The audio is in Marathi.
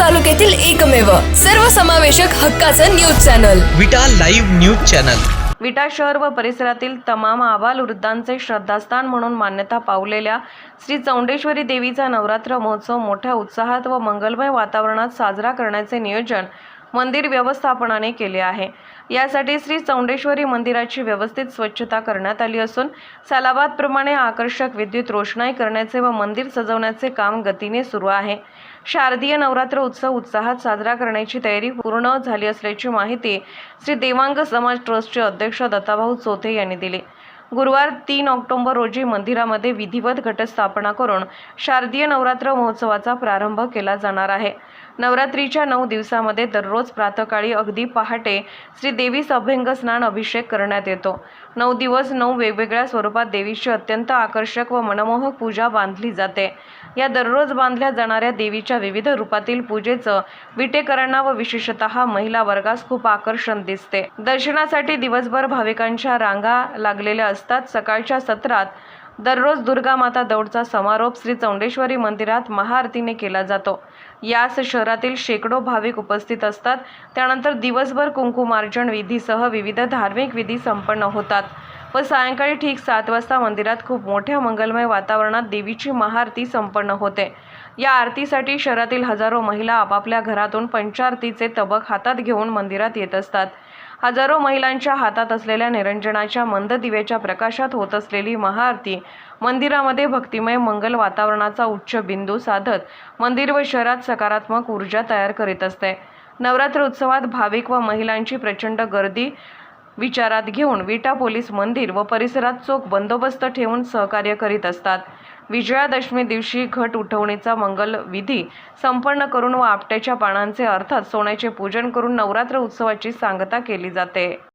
तालुक्यातील एकमेव सर्वसमावेशक हक्काचं news channel. Vita live news channel. Vita शहर व परिसरातील तमाम आबालवृद्धांचे श्रद्धास्थान म्हणून मान्यता पावलेल्या श्री चौंडेश्वरी देवीचा नवरात्र महोत्सव मोठ्या उत्साहात व मंगलमय वातावरणात साजरा करण्याचे नियोजन मंदिर व्यवस्थापनाने केले आहे. यासाठी श्री चौंडेश्वरी मंदिराची व्यवस्थित स्वच्छता करण्यात आली असून सालाबादप्रमाणे आकर्षक विद्युत रोषणाई करण्याचे व मंदिर सजवण्याचे काम गतीने सुरू आहे. शारदीय नवरात्र उत्सव उत्साहात साजरा करण्याची तयारी पूर्ण झाली असल्याची माहिती श्री देवांग समाज ट्रस्टचे अध्यक्ष दत्ताभाऊ चोथे यांनी दिली. गुरुवार तीन ऑक्टोंबर रोजी मंदिरामध्ये विधिवत घटस्थापना करून शारदीय नवरात्र महोत्सवाचा प्रारंभ केला जाणार आहे. नवरात्रीच्या नऊ दिवसामध्ये दररोज प्रातकाळी अगदी पहाटे श्री देवीस अभ्यंग स्नान अभिषेक करण्यात येतो. नऊ दिवस नऊ वेगवेगळ्या स्वरूपात देवीची अत्यंत आकर्षक व मनमोहक पूजा बांधली जाते. या दररोज बांधल्या जाणाऱ्या देवीच्या विविध रूपातील पूजेचं विटेकरांना व विशेषतः महिला वर्गास खूप आकर्षण दिसते. दर्शनासाठी दिवसभर भाविकांच्या रांगा लागलेल्या असतात. सकाळच्या सत्रात दररोज दुर्गा माता दौडचा समारोप श्री चौंडेश्वरी मंदिरात महाआरतीने केला जातो. यास शहरातील शेकडो भाविक उपस्थित असतात. त्यानंतर दिवसभर कुंकुमार्जन विधीसह विविध धार्मिक विधी संपन्न होतात व सायंकाळी ठीक सात वाजता मंदिरात खूप मोठ्या मंगलमय वातावरणात देवीची महाआरती संपन्न होते. या आरतीसाठी शहरातील हजारो महिला आपापल्या घरातून पंचारतीचे तबक हातात घेऊन मंदिरात येत असतात. हजारो महिलांच्या हातात असलेल्या निरंजनाच्या मंद दिव्याच्या प्रकाशात होत असलेली महाआरती मंदिरामध्ये भक्तिमय मंगल वातावरणाचा उच्च बिंदू साधत मंदिर व शहरात सकारात्मक ऊर्जा तयार करीत असते. नवरात्र उत्सवात भाविक व महिलांची प्रचंड गर्दी विचारात घेऊन विटा पोलीस मंदिर व परिसरात चोख बंदोबस्त ठेवून सहकार्य करीत असतात. विजयादशमी दिवशी घट उठवणीचा मंगल विधी संपन्न करून व आपट्याच्या पानांचे अर्थात सोन्याचे पूजन करून नवरात्र उत्सवाची सांगता केली जाते.